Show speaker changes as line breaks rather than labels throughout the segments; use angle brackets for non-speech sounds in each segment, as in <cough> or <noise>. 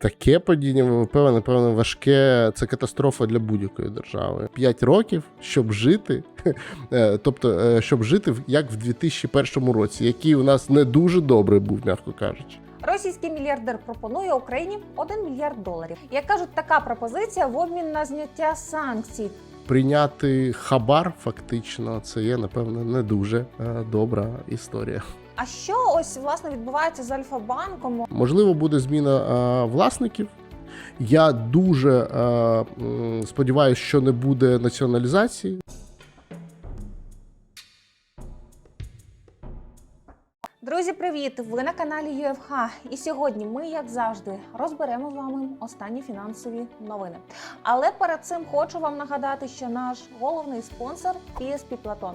Таке падіння ВВП, напевно, важке. Це катастрофа для будь-якої держави. П'ять років, щоб жити, <laughs> е, тобто, е, щоб жити в- як в 2001 році, який у нас не дуже добрий був, м'яко кажучи.
Російський мільярдер пропонує Україні 1 мільярд доларів. Як кажуть, така пропозиція в обмін на зняття санкцій.
Прийняти хабар, фактично, це є, напевно, не дуже е, добра історія.
А що ось власне відбувається з Альфа-банком?
Можливо, буде зміна е, власників. Я дуже е, сподіваюся, що не буде націоналізації.
Друзі, привіт! Ви на каналі ЮФХ. І сьогодні ми, як завжди, розберемо з вами останні фінансові новини. Але перед цим хочу вам нагадати, що наш головний спонсор PSP Platon.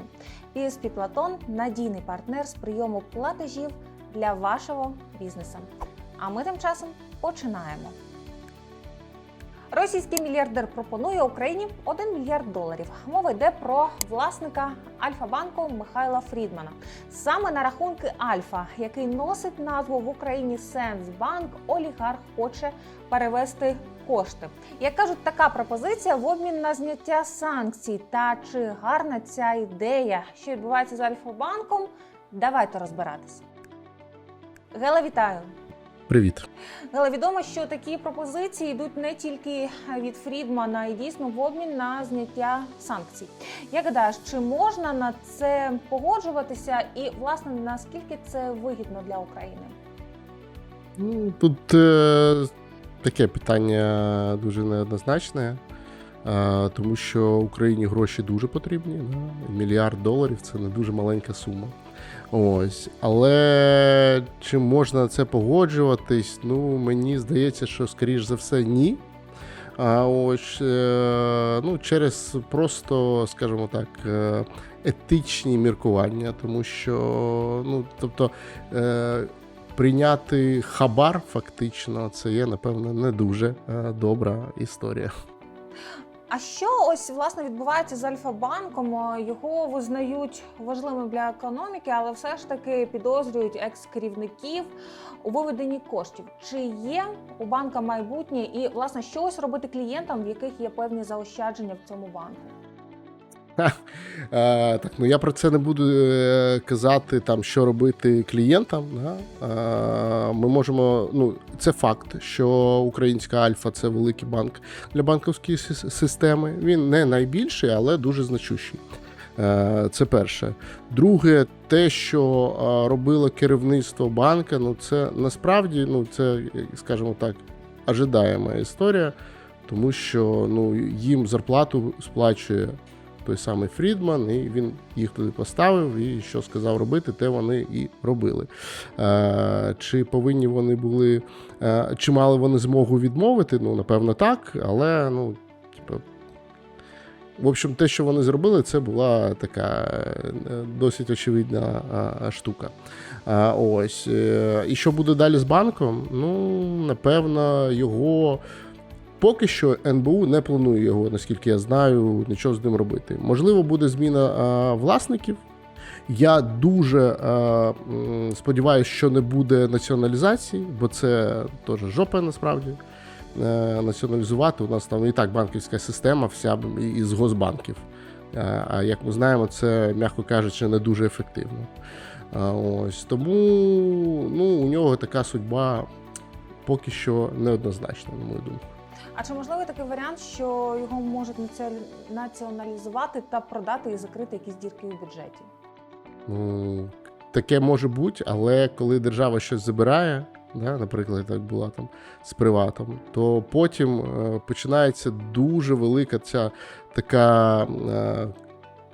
PSP Platon – надійний партнер з прийому платежів для вашого бізнесу. А ми тим часом починаємо. Російський мільярдер пропонує Україні 1 мільярд доларів. Мова йде про власника Альфа-банку Михайла Фрідмана. Саме на рахунки Альфа, який носить назву в Україні Сенсбанк, олігарх хоче перевести кошти. Як кажуть, така пропозиція в обмін на зняття санкцій. Та чи гарна ця ідея, що відбувається з Альфа-банком? Давайте розбиратися. Гела, вітаю!
Привіт.
Але відомо, що такі пропозиції йдуть не тільки від Фрідмана, і дійсно в обмін на зняття санкцій. Як гадаєш, чи можна на це погоджуватися, і власне наскільки це вигідно для України?
Ну, Тут е, таке питання дуже неоднозначне, е, тому що Україні гроші дуже потрібні. Да? Мільярд доларів це не дуже маленька сума. Ось. Але чи можна на це погоджуватись? Ну, мені здається, що скоріш за все ні. А ось е, ну, через просто, скажімо так, е, етичні міркування, тому що, ну, тобто, е, прийняти хабар, фактично, це є, напевно, не дуже добра історія.
А що ось власне відбувається з Альфа-банком? Е, Його визнають важливим для економіки, але все ж таки підозрюють екс-керівників у виведенні коштів. Чи є у банка майбутнє і власне що ось робити клієнтам, в яких є певні заощадження в цьому банку? <laughs>
Е, так, ну я про це не буду е, казати, там, що робити клієнтам. Да? Е, ми можемо, ну, це факт, що українська Альфа це великий банк для банківської системи. Він не найбільший, але дуже значущий. Це перше. Друге, те, що робило керівництво банка, ну це насправді, ну це, скажімо так, ожидаєма історія, тому що ну, їм зарплату сплачує той самий Фрідман, і він їх туди поставив, і що сказав робити, те вони і робили. Е, чи повинні вони були, е, чи мали вони змогу відмовити? Ну, напевно, так, але ну, типу. В общем, те, що вони зробили, це була така е, досить очевидна штука. Ось. І що буде далі з банком? Ну, напевно, його Поки що НБУ не планує його, наскільки я знаю, нічого з ним робити. Можливо, буде зміна а, власників. Я дуже а, сподіваюся, що не буде націоналізації, бо це теж жопа насправді. Е, Націоналізувати у нас там і так банківська система, вся із госбанків. Е, А як ми знаємо, це, м'яко кажучи, не дуже ефективно. Ось тому ну, у нього така судьба поки що неоднозначна, на мою думку.
А чи можливий такий варіант, що його можуть націоналізувати та продати і закрити якісь дірки у бюджеті?
Ну, таке може бути, але коли держава щось забирає, да, наприклад, так була там з приватом, то потім е, починається дуже велика ця така.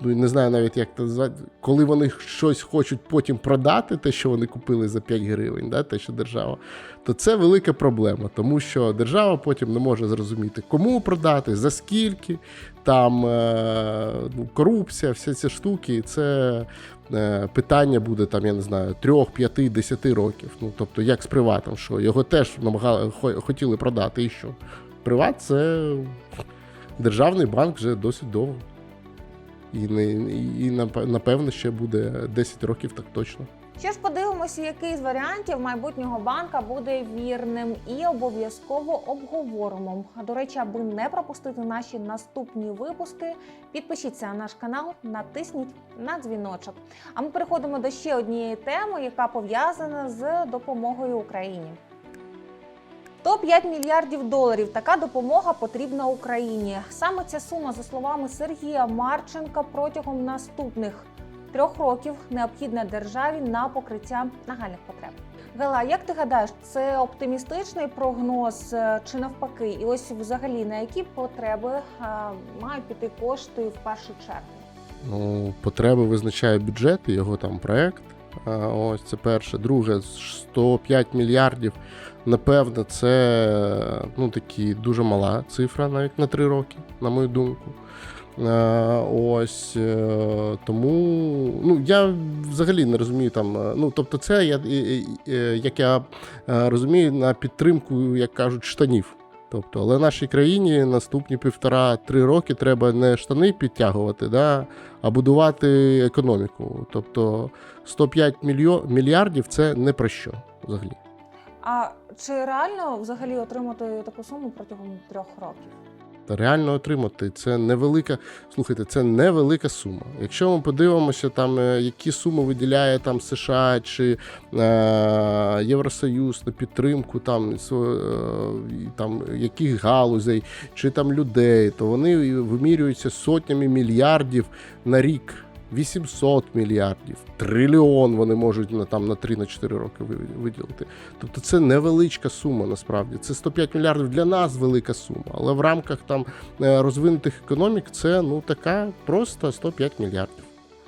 Ну, не знаю навіть, як це назвати, коли вони щось хочуть потім продати, те, що вони купили за 5 гривень, да, те, що держава, то це велика проблема, тому що держава потім не може зрозуміти, кому продати, за скільки, там е, ну, корупція, всі ці штуки, і це е, питання буде там, я не знаю, 3, 5, 10 років. Ну, тобто, як з приватом, що його теж намагали, хотіли продати, і що? Приват це державний банк вже досить довго. І, не, і напевно ще буде 10 років так точно.
Що ж подивимося, який з варіантів майбутнього банка буде вірним і обов'язково обговоримо. До речі, аби не пропустити наші наступні випуски, підпишіться на наш канал, натисніть на дзвіночок. А ми переходимо до ще однієї теми, яка пов'язана з допомогою Україні. 105 мільярдів доларів. Така допомога потрібна Україні. Саме ця сума, за словами Сергія Марченка, протягом наступних трьох років необхідна державі на покриття нагальних потреб. Гела, як ти гадаєш, це оптимістичний прогноз е, чи навпаки? І ось взагалі на які потреби е, мають піти кошти в першу чергу?
Ну, потреби визначає бюджет його там проект. Ось це перше. Друге, 105 мільярдів. Напевно, це ну, такі дуже мала цифра навіть на 3 роки, на мою думку. Ось е, тому ну я взагалі не розумію там. е, Ну тобто, це я е, як я розумію на підтримку, як кажуть, штанів. Тобто, але нашій країні наступні півтора-три роки треба не штани підтягувати, да, а будувати економіку. Тобто 105 мільйо- мільярдів це не про що взагалі.
А чи реально взагалі отримати таку суму протягом трьох років?
Реально отримати це невелика. Слухайте, це невелика сума. Якщо ми подивимося, там е, які суми виділяє там США чи е, Євросоюз на підтримку там, е, там яких галузей чи там людей, то вони вимірюються сотнями мільярдів на рік. 800 мільярдів, трильйон вони можуть на там на 3-4 роки ви- виділити. Тобто це невеличка сума насправді. Це 105 мільярдів для нас велика сума, але в рамках там е, розвинутих економік це ну така просто 105 мільярдів.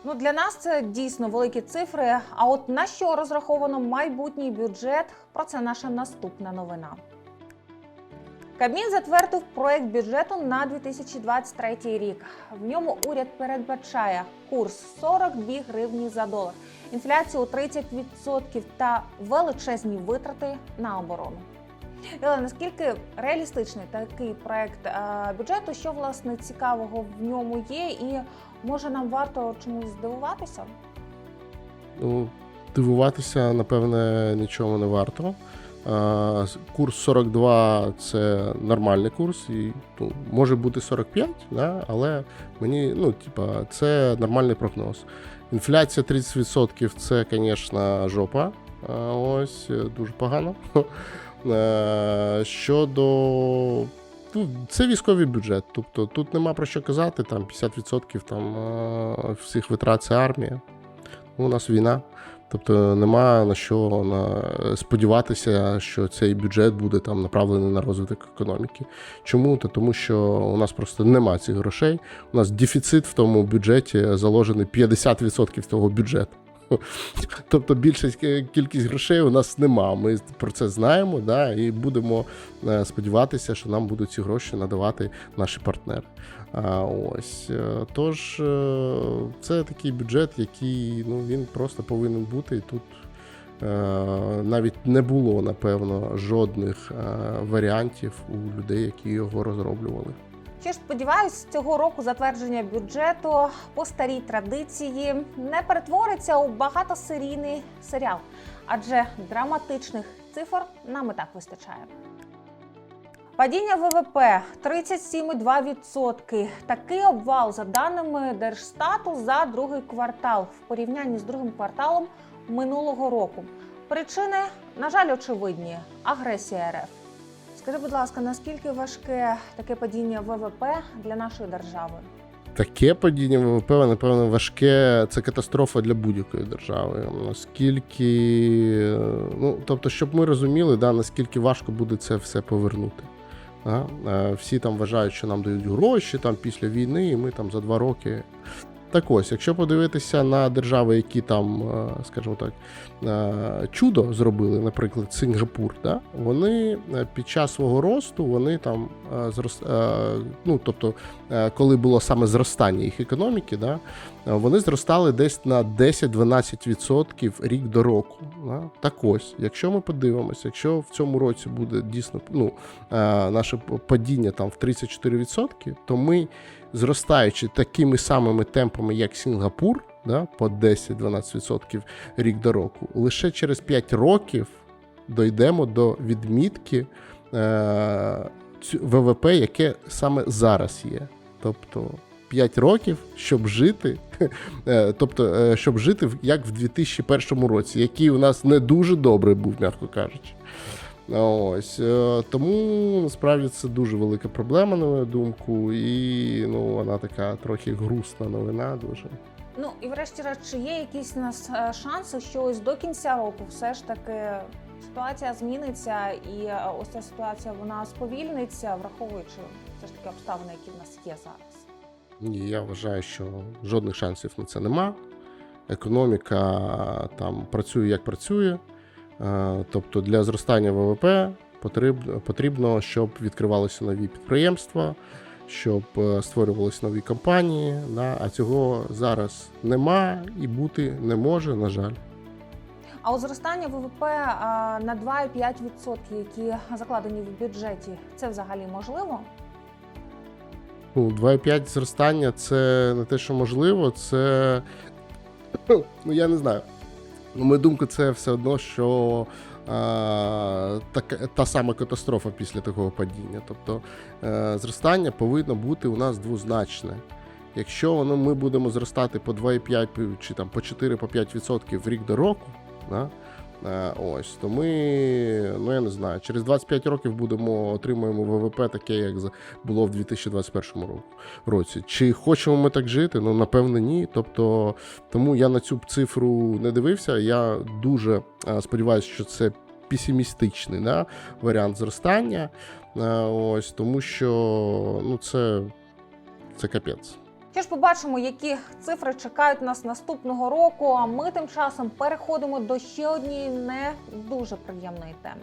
Ну для нас це дійсно великі цифри. А от на що розраховано майбутній бюджет? Про це наша наступна новина. Кабмін затвердив проект бюджету на 2023 рік. В ньому уряд передбачає курс 42 гривні за долар, інфляцію у 30% та величезні витрати на оборону. Ілена, наскільки реалістичний такий проект е, бюджету? Що власне цікавого в ньому є, і може нам варто чомусь здивуватися?
Ну, дивуватися, напевне, нічого не варто. Курс 42 це нормальний курс, і ну, може бути 45, да? але мені, ну, типа, це нормальний прогноз. Інфляція 30% це, звісно, жопа. Ось дуже погано. <laughs> Щодо. Ну, це військовий бюджет. Тобто тут нема про що казати, там 50% там, всіх витрат це армія. Ну, У нас війна. Тобто нема на що на сподіватися, що цей бюджет буде там направлений на розвиток економіки. Чому? Та тому, що у нас просто нема цих грошей. У нас дефіцит в тому бюджеті заложений 50% того бюджету. <laughs> Тобто більша кількість грошей у нас нема. Ми про це знаємо, да, і будемо е, сподіватися, що нам будуть ці гроші надавати наші партнери. А, ось е, тож е, це такий бюджет, який ну він просто повинен бути. І тут е, навіть не було напевно жодних варіантів у людей, які його розроблювали.
Що ж, сподіваюсь, цього року затвердження бюджету по старій традиції не перетвориться у багатосерійний серіал, адже драматичних цифр нам і так вистачає. Падіння ВВП 37,2%. Такий обвал за даними Держстату за другий квартал в порівнянні з другим кварталом минулого року. Причини, на жаль, очевидні: агресія РФ. Скажи, будь ласка, наскільки важке таке падіння ВВП для нашої держави?
Таке падіння ВВП, напевно, важке. Це катастрофа для будь-якої держави. Наскільки, ну тобто, щоб ми розуміли, да, наскільки важко буде це все повернути. Е, Всі там вважають, що нам дають гроші там після війни, і ми там за два роки. Так ось, якщо подивитися на держави, які там, е, скажімо так, е, чудо зробили, наприклад, Сингапур, да? вони е, під час свого росту вони там ну, тобто, коли було саме зростання їх економіки, да? вони зростали десь на 10-12% рік до року. Да? Так ось, якщо ми подивимося, якщо в цьому році буде дійсно ну, наше падіння там в 34%, то ми зростаючи такими самими темпами, як Сінгапур, да, по 10-12% рік до року, лише через 5 років дійдемо до відмітки е, ВВП, яке саме зараз є. Тобто 5 років, щоб жити, <laughs> е, тобто, е, щоб жити як в 2001 році, який у нас не дуже добрий був, м'яко кажучи. Ось е, тому насправді це дуже велика проблема, на мою думку, і ну вона така трохи грустна новина. Дуже
Ну і врешті-решт, чи є якісь у нас е, шанси, що ось до кінця року все ж таки ситуація зміниться, і е, ось ця ситуація вона сповільниться, враховуючи все ж таки обставини, які в нас є зараз.
Ні, я вважаю, що жодних шансів на це нема. Економіка там працює як працює. Е, Тобто для зростання ВВП потрібно, щоб відкривалися нові підприємства, щоб е, створювалися нові компанії. Да? А цього зараз нема і бути не може, на жаль.
А от зростання ВВП на 2,5%, які закладені в бюджеті, це взагалі можливо?
Ну, 2,5 зростання це не те, що можливо, це. Ну, я не знаю. На мою думку, це все одно, що а, так, та сама катастрофа після такого падіння. Тобто е, зростання повинно бути у нас двозначне. Якщо воно, ми будемо зростати по 2,5 чи там по 4-5% рік до року, да, ось, то ми, ну я не знаю, через 25 років будемо отримуємо ВВП таке, як було в 2021 році. Чи хочемо ми так жити? Ну напевно, ні. Тобто, тому я на цю цифру не дивився. Я дуже е, сподіваюся, що це песимістичний да, варіант зростання. Е, Ось тому, що ну це, це капець.
Що ж побачимо, які цифри чекають нас наступного року. А ми тим часом переходимо до ще однієї не дуже приємної теми.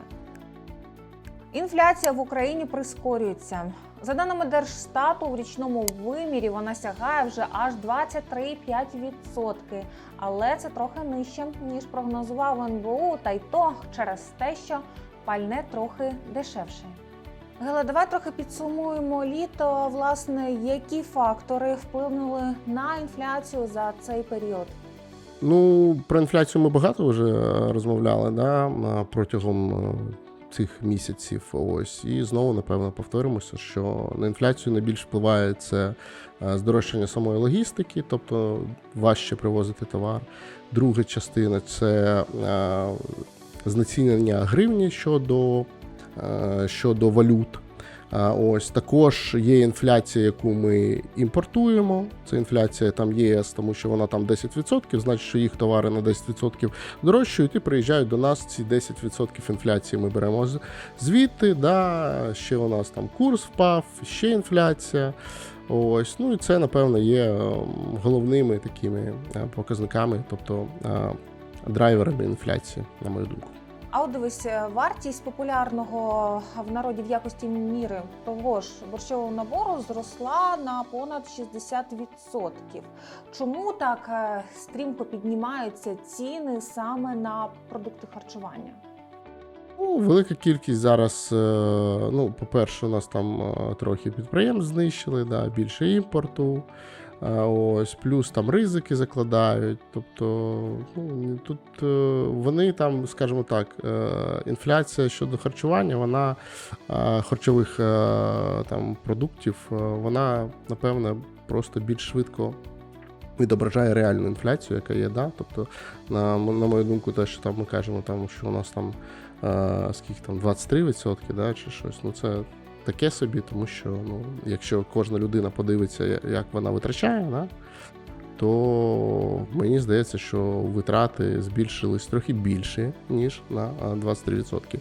Інфляція в Україні прискорюється. За даними Держстату, в річному вимірі вона сягає вже аж 23,5%. Але це трохи нижче, ніж прогнозував НБУ, та й то через те, що пальне трохи дешевше. Гела, давай трохи підсумуємо літо. Власне, які фактори вплинули на інфляцію за цей період?
Ну, про інфляцію ми багато вже е, розмовляли да, протягом е, цих місяців. Ось і знову напевно повторимося, що на інфляцію найбільш впливає це е, здорожчання самої логістики, тобто важче привозити товар. Друга частина це е, знецінення гривні щодо, е, щодо валют. А, Ось також є інфляція, яку ми імпортуємо. Це інфляція там ЄС, тому що вона там 10%, значить, що їх товари на 10% дорожчають і приїжджають до нас. Ці 10% інфляції ми беремо звідти. Да, ще у нас там курс впав, ще інфляція. Ось, ну і це, напевно, є ем, головними такими е, показниками, тобто е, драйверами інфляції, на мою думку.
А от дивись, е, вартість популярного в народі в якості міри того ж борщового набору зросла на понад 60%. Чому так е, стрімко піднімаються ціни саме на продукти харчування?
Ну, велика кількість зараз. е, Ну, по-перше, у нас там трохи підприємств знищили, да, більше імпорту. А Ось, плюс там ризики закладають. Тобто, ну, тут е, вони там, скажімо так, е, інфляція щодо харчування, вона е, харчових е, там продуктів, е, вона, напевне, просто більш швидко відображає реальну інфляцію, яка є. Да? Тобто, на, на мою думку, те, що там ми кажемо, там, що у нас там е, скільки там 23% да, чи щось. Ну це таке собі, тому що ну, якщо кожна людина подивиться, як вона витрачає, да, то мені здається, що витрати збільшились трохи більше, ніж на а, 23%.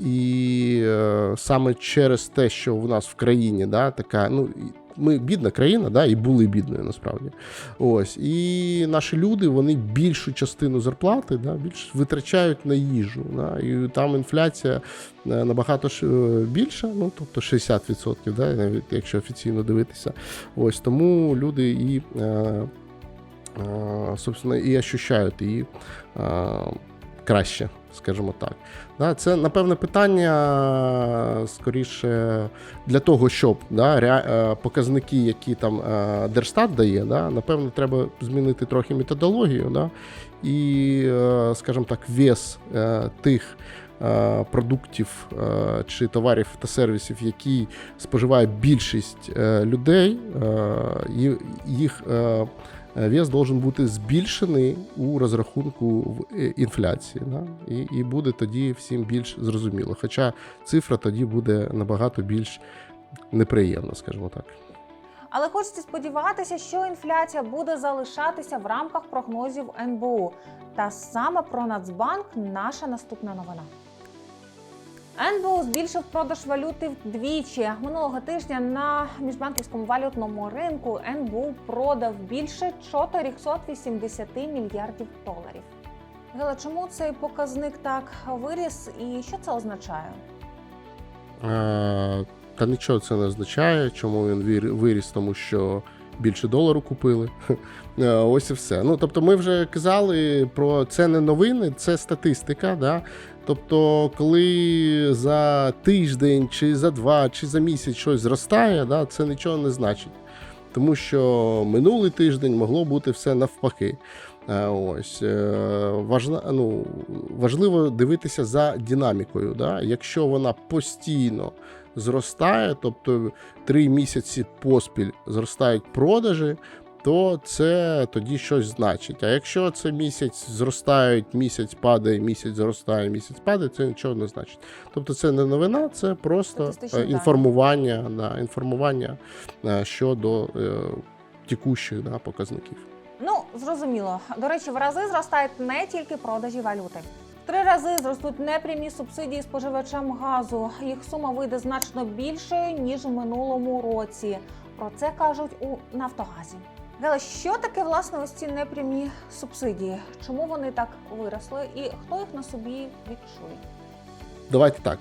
І е, саме через те, що в нас в країні да, така, ну. Ми бідна країна, да, і були бідною насправді. Ось і наші люди вони більшу частину зарплати да, більш витрачають на їжу. Да, і там інфляція е, набагато е, більша, ну тобто 60%, да, навіть якщо офіційно дивитися. Ось тому люди і е, е, собственно і ощущають її е, краще, скажімо так. Да, це напевне питання скоріше для того, щоб да, е, показники, які там е, Держстат дає, да, напевно, треба змінити трохи методологію, да, і, е, скажімо так, вес тих. Продуктів чи товарів та сервісів, які споживає більшість людей, їх вес должен бути збільшений у розрахунку в е, інфляції. Да? І, і буде тоді всім більш зрозуміло. Хоча цифра тоді буде набагато більш неприємна, скажімо так.
Але хочеться сподіватися, що інфляція буде залишатися в рамках прогнозів НБУ. Та саме про Нацбанк наша наступна новина. НБУ збільшив продаж валюти вдвічі. Минулого тижня на міжбанківському валютному ринку НБУ продав більше 480 мільярдів доларів. Гела, чому цей показник так виріс і що це означає?
Е, Та нічого це не означає, чому він виріс, тому що більше долару купили. <laughs> Е, Ось і все. Ну тобто, ми вже казали про це не новини, це статистика. Да? Тобто, коли за тиждень, чи за два, чи за місяць щось зростає, да, це нічого не значить. Тому що минулий тиждень могло бути все навпаки. Е, Ось е, важна, ну, важливо дивитися за динамікою. Да? Якщо вона постійно зростає, тобто три місяці поспіль зростають продажі, то це тоді щось значить. А якщо це місяць зростають, місяць падає, місяць зростає, місяць падає, це нічого не значить. Тобто це не новина, це просто е, інформування, да, інформування е, щодо е, текущих да, показників.
Ну, зрозуміло. До речі, в рази зростають не тільки продажі валюти. Три рази зростуть непрямі субсидії споживачам газу. Їх сума вийде значно більшою ніж у минулому році. Про це кажуть у Нафтогазі. Гела, що таке власне ось ці непрямі субсидії? Чому вони так виросли і хто їх на собі відчує?
Давайте так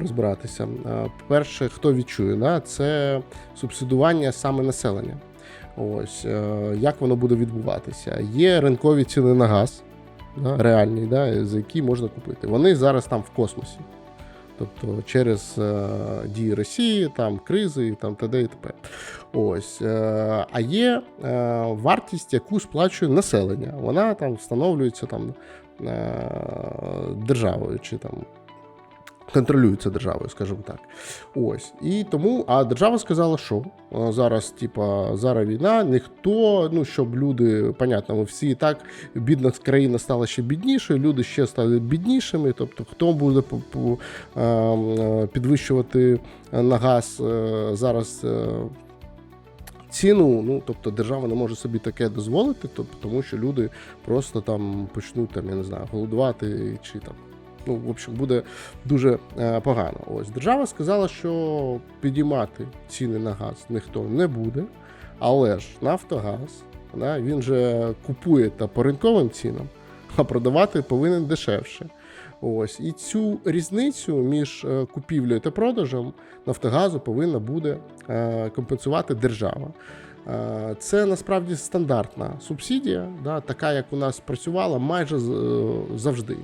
розбиратися. Перше, хто відчує, да, це субсидування саме населення. Ось е, як воно буде відбуватися. Є ринкові ціни на газ, да, реальний, да, за які можна купити. Вони зараз там в космосі. Тобто через е, дії Росії, там кризи, там т.д. і т.п. Ось. Е, а є е, вартість, яку сплачує населення. Вона там встановлюється там е, державою чи там. Контролюється державою, скажімо так. Ось. І тому, а держава сказала, що зараз, типа, зараз війна, ніхто, ну щоб люди, понятно, ми всі і так, бідна країна стала ще біднішою, люди ще стали біднішими. Тобто, хто буде по- е, підвищувати на газ е, зараз. е, Ціну, ну тобто держава не може собі таке дозволити, тобто, тому що люди просто там почнуть там, я не знаю, голодувати чи там. Ну, в общем, буде дуже е, погано. Ось держава сказала, що підіймати ціни на газ ніхто не буде, але ж Нафтогаз, да, він же купує та по ринковим цінам, а продавати повинен дешевше. Ось і цю різницю між е, купівлею та продажем Нафтогазу повинна буде е, компенсувати держава. Це насправді стандартна субсидія, да, така як у нас працювала майже завжди.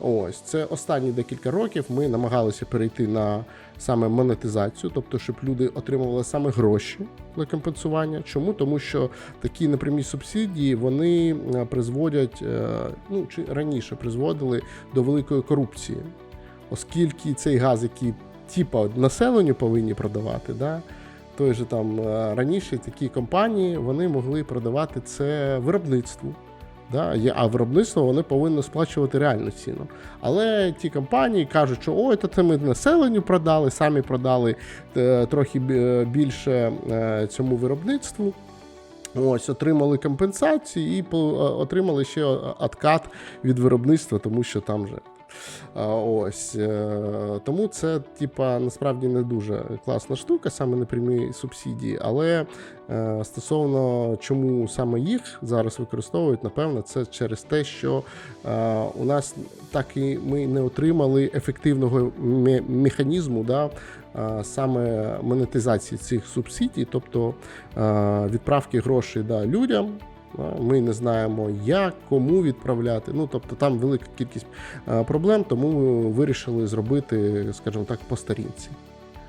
Ось це останні декілька років. Ми намагалися перейти на саме монетизацію, тобто, щоб люди отримували саме гроші для компенсування. Чому? Тому що такі непрямі субсидії вони е, призводять, е, ну чи раніше призводили до великої корупції, оскільки цей газ, який типа населенню повинні продавати, да, той же там е, раніше такі компанії вони могли продавати це виробництву. Да, а виробництво вони повинні сплачувати реальну ціну. Але ті компанії кажуть, що ой, то це ми населенню продали, самі продали е, трохи більше е, цьому виробництву. Ось, отримали компенсації і е, отримали ще откат від виробництва, тому що там же. Ось е, тому це, типа, насправді не дуже класна штука, саме непрямі субсидії. Але е, стосовно чому саме їх зараз використовують, напевно, це через те, що е, у нас так і ми не отримали ефективного механізму, да, е, саме монетизації цих субсидій, тобто е, відправки грошей да, людям. Ми не знаємо, як, кому відправляти. Ну тобто там велика кількість е, проблем, тому ми вирішили зробити, скажімо так, по старінці.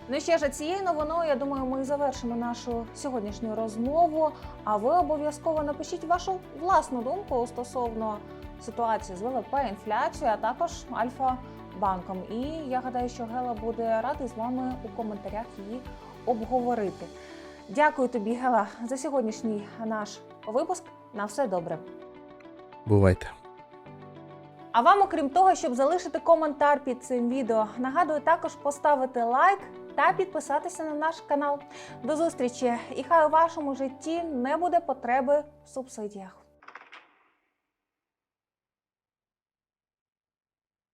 Ну і ще ж цією новиною, я думаю, ми завершимо нашу сьогоднішню розмову. А ви обов'язково напишіть вашу власну думку стосовно ситуації з ВВП, інфляцією, а також Альфа-банком. І я гадаю, що Гела буде радий з вами у коментарях її обговорити. Дякую тобі, Гела, за сьогоднішній наш випуск. На все добре.
Бувайте.
А вам, окрім того, щоб залишити коментар під цим відео, нагадую також поставити лайк та підписатися на наш канал. До зустрічі! І хай у вашому житті не буде потреби в субсидіях.